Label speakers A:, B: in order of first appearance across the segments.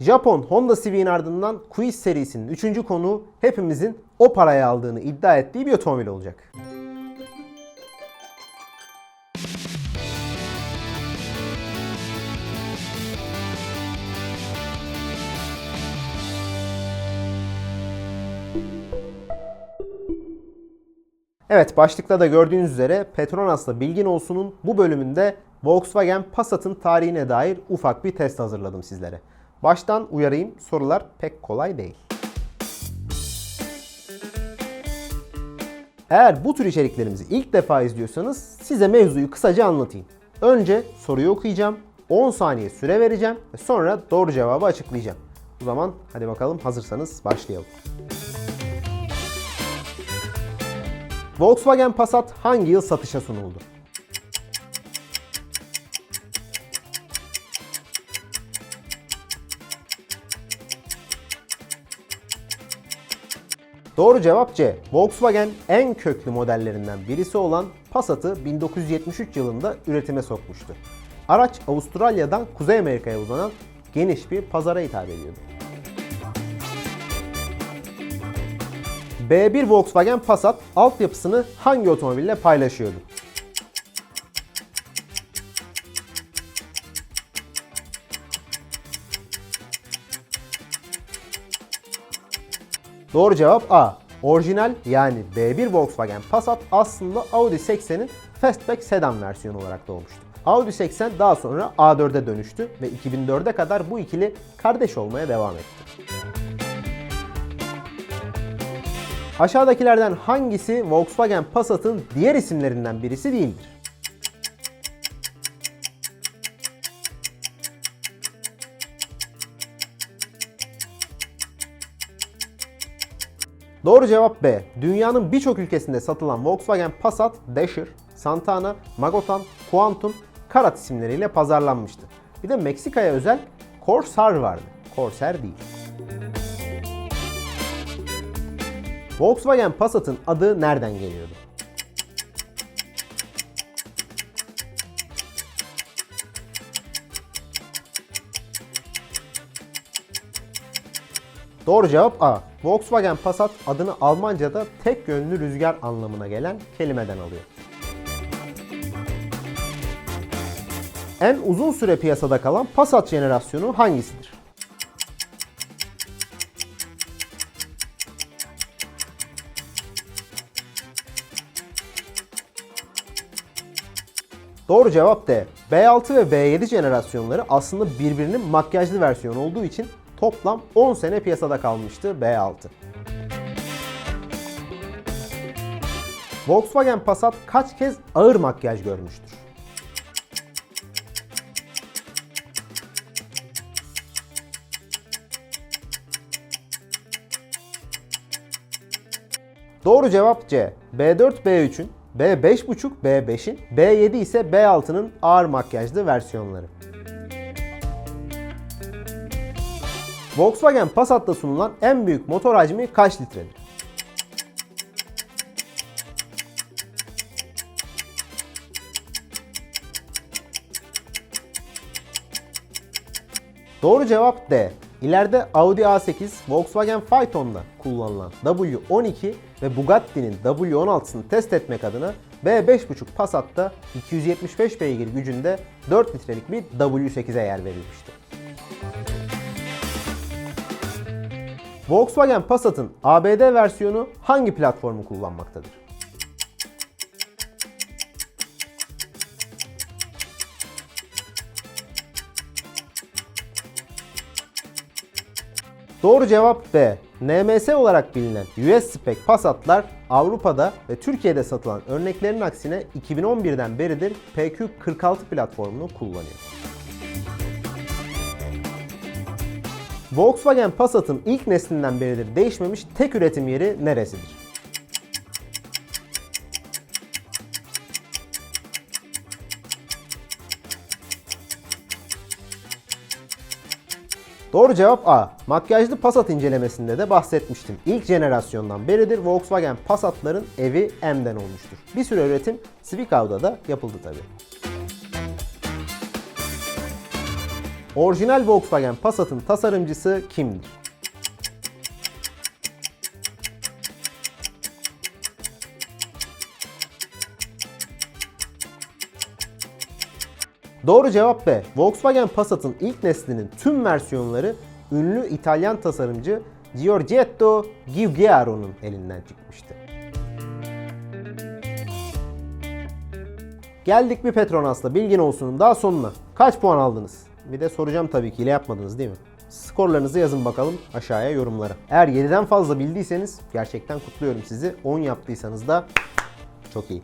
A: Japon Honda Civic'in ardından Quiz serisinin 3. konuğu hepimizin o paraya aldığını iddia ettiği bir otomobil olacak. Evet başlıkta da gördüğünüz üzere Petronas'la Bilgin Olsun'un bu bölümünde Volkswagen Passat'ın tarihine dair ufak bir test hazırladım sizlere. Baştan uyarayım sorular pek kolay değil. Eğer bu tür içeriklerimizi ilk defa izliyorsanız size mevzuyu kısaca anlatayım. Önce soruyu okuyacağım, 10 saniye süre vereceğim ve sonra doğru cevabı açıklayacağım. O zaman hadi bakalım hazırsanız başlayalım. Volkswagen Passat hangi yıl satışa sunuldu? Doğru cevap C. Volkswagen en köklü modellerinden birisi olan Passat'ı 1973 yılında üretime sokmuştu. Araç Avustralya'dan Kuzey Amerika'ya uzanan geniş bir pazara hitap ediyordu. B1 Volkswagen Passat altyapısını hangi otomobille paylaşıyordu? Doğru cevap A. Orijinal yani B1 Volkswagen Passat aslında Audi 80'in Fastback sedan versiyonu olarak doğmuştu. Audi 80 daha sonra A4'e dönüştü ve 2004'e kadar bu ikili kardeş olmaya devam etti. Aşağıdakilerden hangisi Volkswagen Passat'ın diğer isimlerinden birisi değildir? Doğru cevap B. Dünyanın birçok ülkesinde satılan Volkswagen Passat, Dasher, Santana, Magotan, Quantum, Karat isimleriyle pazarlanmıştı. Bir de Meksika'ya özel Corsair vardı. Corsair değil. Volkswagen Passat'ın adı nereden geliyordu? Doğru cevap A. Volkswagen Passat adını Almanca'da tek yönlü rüzgar anlamına gelen kelimeden alıyor. En uzun süre piyasada kalan Passat jenerasyonu hangisidir? Doğru cevap D. B6 ve B7 jenerasyonları aslında birbirinin makyajlı versiyonu olduğu için toplam 10 sene piyasada kalmıştı B6. Volkswagen Passat kaç kez ağır makyaj görmüştür? Doğru cevap C. B4 B3'ün, B5.5 B5'in, B7 ise B6'nın ağır makyajlı versiyonları. Volkswagen Passat'ta sunulan en büyük motor hacmi kaç litredir? Doğru cevap D. İleride Audi A8, Volkswagen Phaeton'da kullanılan W12 ve Bugatti'nin W16'sını test etmek adına B5.5 Passat'ta 275 beygir gücünde 4 litrelik bir W8'e yer verilmişti. Volkswagen Passat'ın ABD versiyonu hangi platformu kullanmaktadır? Doğru cevap B. NMS olarak bilinen US spec Passat'lar Avrupa'da ve Türkiye'de satılan örneklerin aksine 2011'den beridir PQ46 platformunu kullanıyor. Volkswagen Passat'ın ilk neslinden beridir değişmemiş tek üretim yeri neresidir? Doğru cevap A. Makyajlı Passat incelemesinde de bahsetmiştim. İlk jenerasyondan beridir Volkswagen Passat'ların evi M'den olmuştur. Bir süre üretim Zwickau'da da yapıldı tabi. Orijinal Volkswagen Passat'ın tasarımcısı kimdir? Doğru cevap B. Volkswagen Passat'ın ilk neslinin tüm versiyonları ünlü İtalyan tasarımcı Giorgetto Giugiaro'nun elinden çıkmıştı. Geldik bir Petronas'la bilgin olsunun daha sonuna. Kaç puan aldınız? Bir de soracağım tabii ki ile yapmadınız değil mi? Skorlarınızı yazın bakalım aşağıya yorumlara. Eğer 7'den fazla bildiyseniz gerçekten kutluyorum sizi. 10 yaptıysanız da çok iyi.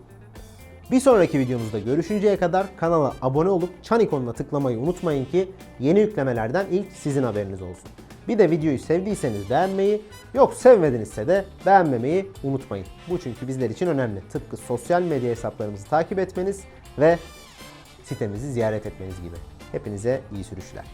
A: Bir sonraki videomuzda görüşünceye kadar kanala abone olup çan ikonuna tıklamayı unutmayın ki yeni yüklemelerden ilk sizin haberiniz olsun. Bir de videoyu sevdiyseniz beğenmeyi, yok sevmedinizse de beğenmemeyi unutmayın. Bu çünkü bizler için önemli. Tıpkı sosyal medya hesaplarımızı takip etmeniz ve sitemizi ziyaret etmeniz gibi. Hepinize iyi sürüşler.